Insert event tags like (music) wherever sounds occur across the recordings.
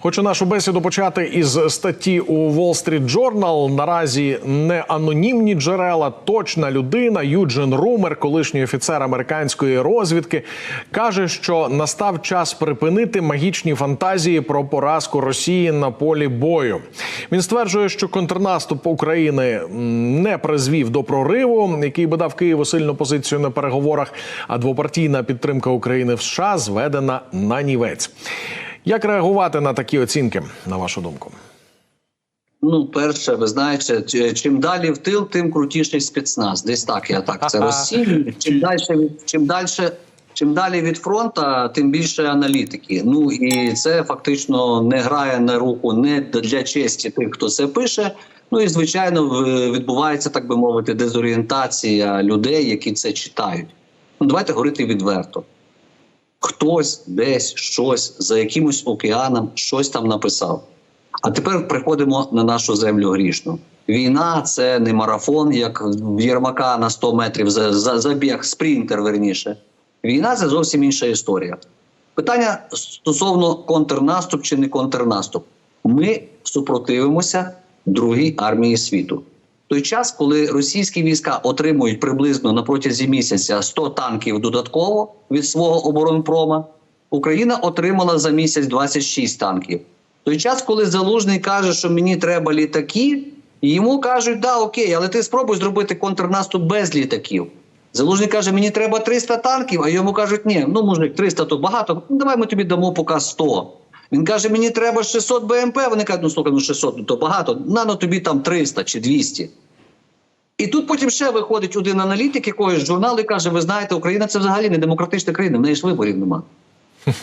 Хочу нашу бесіду почати із статті у Wall Street Journal. Наразі не анонімні джерела, точна людина Юджин Румер, колишній офіцер американської розвідки, каже, що настав час припинити магічні фантазії про поразку Росії на полі бою. Він стверджує, що контрнаступ України не призвів до прориву, який би дав Києву сильну позицію на переговорах. А двопартійна підтримка України в США зведена на нівець. Як реагувати на такі оцінки, на вашу думку? Ну, перше, ви знаєте, чим далі в тил, тим крутіший спецназ. Десь так я так це (laughs) розцінюю. Чим далі, чим далі, чим далі від фронту, тим більше аналітики. Ну і це фактично не грає на руку не для честі тих, хто це пише. Ну і звичайно, відбувається так би мовити, дезорієнтація людей, які це читають. Ну, давайте говорити відверто. Хтось десь щось за якимось океаном щось там написав. А тепер приходимо на нашу землю грішну. Війна це не марафон, як в Єрмака на 100 метрів за, за забіг, спринтер верніше. Війна це зовсім інша історія. Питання стосовно контрнаступ чи не контрнаступ. Ми супротивимося другій армії світу. Той час, коли російські війська отримують приблизно на протязі місяця 100 танків додатково від свого оборонпрома, Україна отримала за місяць 26 танків. Той час, коли Залужний каже, що мені треба літаки, йому кажуть, да, окей, але ти спробуй зробити контрнаступ без літаків. Залужний каже, мені треба 300 танків, а йому кажуть, ні, ну мужик, 300 то багато, давай ми тобі дамо поки 100. Він каже, мені треба 600 БМП, вони кажуть, ну слухай, ну 600, ну то багато, нано тобі там 300 чи 200. І тут потім ще виходить один аналітик якогось журналу і каже: ви знаєте, Україна це взагалі не демократична країна, в неї ж виборів нема. (laughs)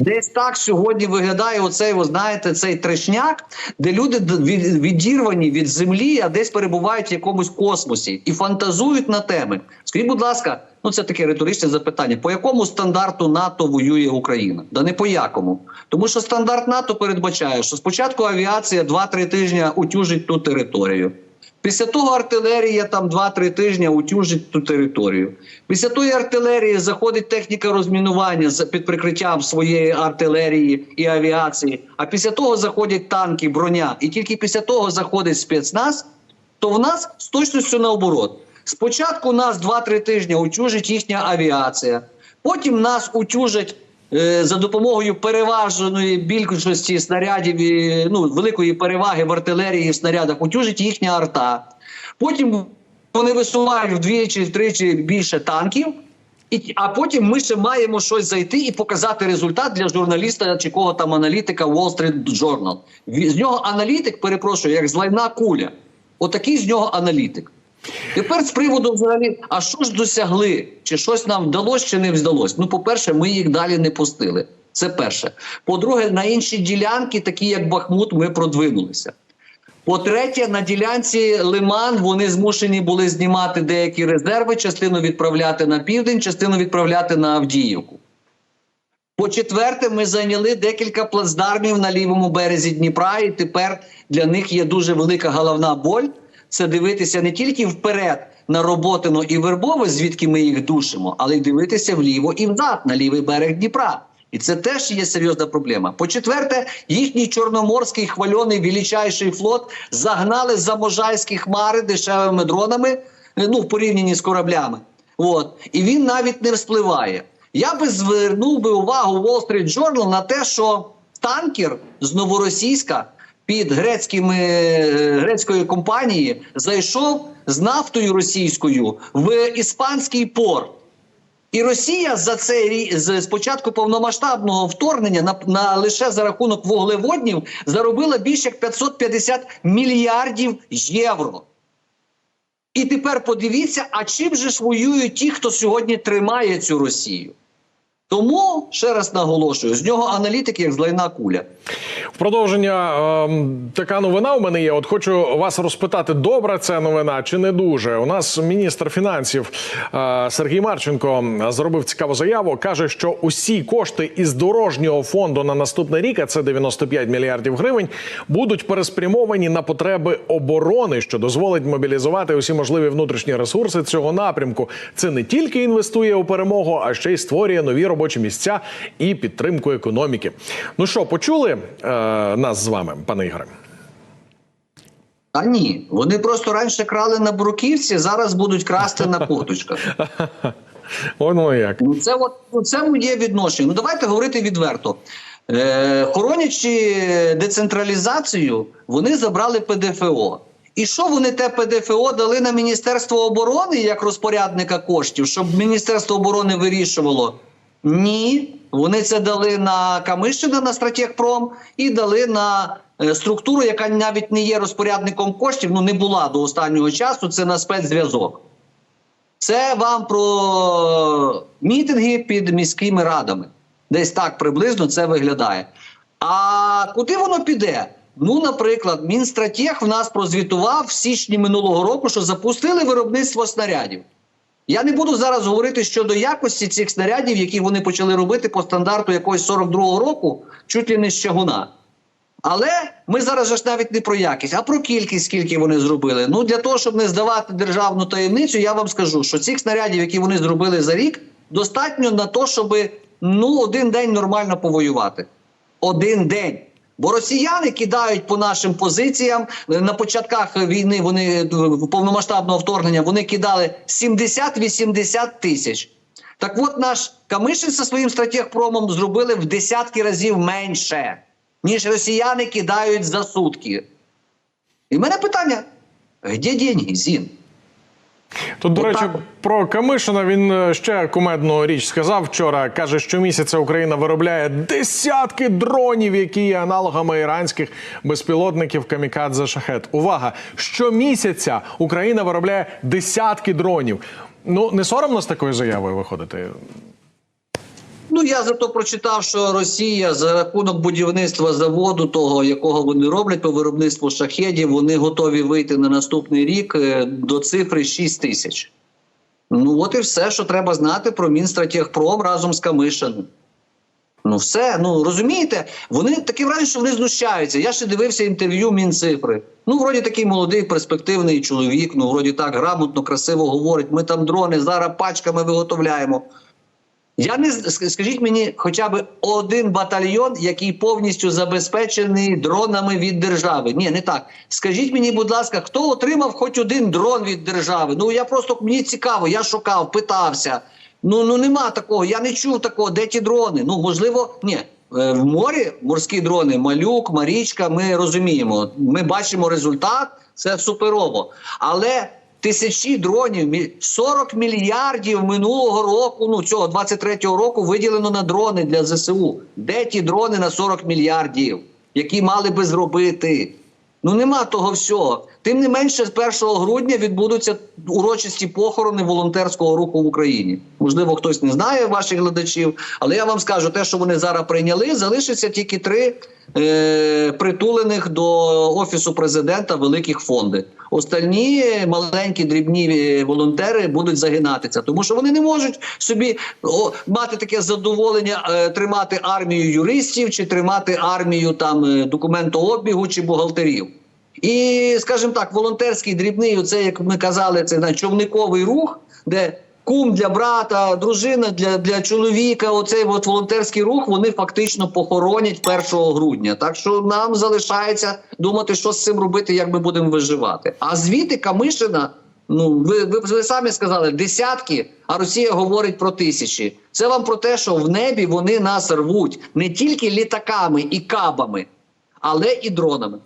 Десь так сьогодні виглядає оцей, ви знаєте, цей трешняк, де люди відірвані від землі, а десь перебувають в якомусь космосі і фантазують на теми. Скажіть, будь ласка, ну це таке риторичне запитання: по якому стандарту НАТО воює Україна? Да не по якому. Тому що стандарт НАТО передбачає, що спочатку авіація 2-3 тижні утюжить ту територію. Після того артилерія там 2-3 тижні утюжить ту територію. Після тої артилерії заходить техніка розмінування під прикриттям своєї артилерії і авіації. А після того заходять танки, броня. І тільки після того заходить спецназ, то в нас з точністю наоборот. Спочатку нас 2-3 тижні утюжить їхня авіація, потім нас утюжать за допомогою переваженої більшості снарядів ну, великої переваги в артилерії в снарядах, утюжить їхня арта. Потім вони висувають вдвічі, втричі більше танків. І, а потім ми ще маємо щось зайти і показати результат для журналіста чи кого там аналітика Wall Street Journal. З нього аналітик, перепрошую, як злайна куля. Отакий з нього аналітик. Тепер з приводу взагалі, а що ж досягли? Чи щось нам вдалося, чи не вдалося? Ну, по-перше, ми їх далі не пустили. Це перше. По-друге, на інші ділянки, такі як Бахмут, ми продвинулися. По-третє, на ділянці Лиман вони змушені були знімати деякі резерви, частину відправляти на південь, частину відправляти на Авдіївку. По-четверте, ми зайняли декілька плацдармів на лівому березі Дніпра, і тепер для них є дуже велика головна боль. Це дивитися не тільки вперед на Роботино і Вербове, звідки ми їх душимо, але й дивитися вліво і взад на лівий берег Дніпра. І це теж є серйозна проблема. По-четверте, їхній чорноморський хвальоний величайший флот загнали за можайські хмари дешевими дронами, е, ну в порівнянні з кораблями. От і він навіть не вспливає. Я би звернув би увагу Wall Street Journal на те, що танкер з новоросійська під грецькими е, грецької компанії зайшов з нафтою російською в іспанський порт. І Росія за цей з з початку повномасштабного вторгнення на, на лише за рахунок вуглеводнів заробила більше як 550 мільярдів євро. І тепер подивіться, а чим же ж воюють ті, хто сьогодні тримає цю Росію? Тому ще раз наголошую: з нього аналітики як злайна куля. В продовження ем, така новина у мене є. От хочу вас розпитати, добра ця новина чи не дуже. У нас міністр фінансів е, Сергій Марченко зробив цікаву заяву. каже, що усі кошти із дорожнього фонду на наступний рік, а це 95 мільярдів гривень, будуть переспрямовані на потреби оборони, що дозволить мобілізувати усі можливі внутрішні ресурси цього напрямку. Це не тільки інвестує у перемогу, а ще й створює нові робочі місця і підтримку економіки. Ну що, почули е, нас з вами, пане Ігоре? Та ні, вони просто раніше крали на бруківці, зараз будуть красти на поточках. (laughs) Воно як. Ну це от ну, це моє відношення. Ну давайте говорити відверто. Е, хоронячи децентралізацію, вони забрали ПДФО. І що вони те ПДФО дали на Міністерство оборони як розпорядника коштів, щоб Міністерство оборони вирішувало? Ні. Вони це дали на Камишина на стратегпром і дали на е, структуру, яка навіть не є розпорядником коштів, ну не була до останнього часу. Це на спецзв'язок. Це вам про мітинги під міськими радами. Десь так приблизно це виглядає. А куди воно піде? Ну, наприклад, Мінстратег в нас прозвітував в січні минулого року, що запустили виробництво снарядів. Я не буду зараз говорити щодо якості цих снарядів, які вони почали робити по стандарту якогось 42-го року, чуть ли не з чагуна. Але ми зараз ж навіть не про якість, а про кількість, скільки вони зробили. Ну для того, щоб не здавати державну таємницю, я вам скажу, що цих снарядів, які вони зробили за рік, достатньо на те, щоб ну один день нормально повоювати. Один день. Бо росіяни кидають по нашим позиціям на початках війни. Вони повномасштабного вторгнення вони кидали 70-80 тисяч. Так от наш Камишин зі своїм стратегпромом зробили в десятки разів менше, ніж росіяни кидають за сутки. І в мене питання: де деньги, Зін? Тут, до речі, про Камишина він е, ще кумедну річ сказав вчора. Каже, що місяця Україна виробляє десятки дронів, які є аналогами іранських безпілотників камікадзе шахет. Увага! Щомісяця Україна виробляє десятки дронів. Ну не соромно з такою заявою виходити. Ну я зато прочитав, що Росія за рахунок будівництва заводу, того якого вони роблять по виробництву шахедів, вони готові вийти на наступний рік е, до цифри 6 тисяч. Ну от і все, що треба знати про Мінстратегпром разом з Камишиним. Ну, все, ну розумієте, вони таке враження, що вони знущаються. Я ще дивився інтерв'ю Мінцифри. Ну, вроді такий молодий, перспективний чоловік, ну вроді так грамотно, красиво говорить. Ми там дрони зараз пачками виготовляємо. Я не скажіть мені хоча б один батальйон, який повністю забезпечений дронами від держави. Ні, не так. Скажіть мені, будь ласка, хто отримав хоч один дрон від держави? Ну я просто мені цікаво, я шукав, питався. Ну ну нема такого. Я не чув такого. Де ті дрони? Ну можливо, ні. Е, В морі морські дрони, малюк, марічка. Ми розуміємо. Ми бачимо результат. Це суперово. Але тисячі дронів, 40 мільярдів минулого року, ну цього 23-го року виділено на дрони для ЗСУ. Де ті дрони на 40 мільярдів, які мали би зробити? Ну нема того всього. Тим не менше, з 1 грудня відбудуться урочисті похорони волонтерського руху в Україні. Можливо, хтось не знає ваших глядачів, але я вам скажу, те, що вони зараз прийняли, залишиться тільки три е, притулених до офісу президента великих фонди. Остальні маленькі дрібні е, волонтери будуть загинатися, тому що вони не можуть собі о, мати таке задоволення е, тримати армію юристів чи тримати армію там е, документообігу чи бухгалтерів. І, скажімо так, волонтерський дрібний, оце, як ми казали, це на човниковий рух, де кум для брата, дружина для, для чоловіка. Оцей от волонтерський рух вони фактично похоронять 1 грудня. Так що нам залишається думати, що з цим робити, як ми будемо виживати. А звідти Камишина. Ну, ви, ви, ви самі сказали десятки, а Росія говорить про тисячі. Це вам про те, що в небі вони нас рвуть не тільки літаками і кабами, але і дронами.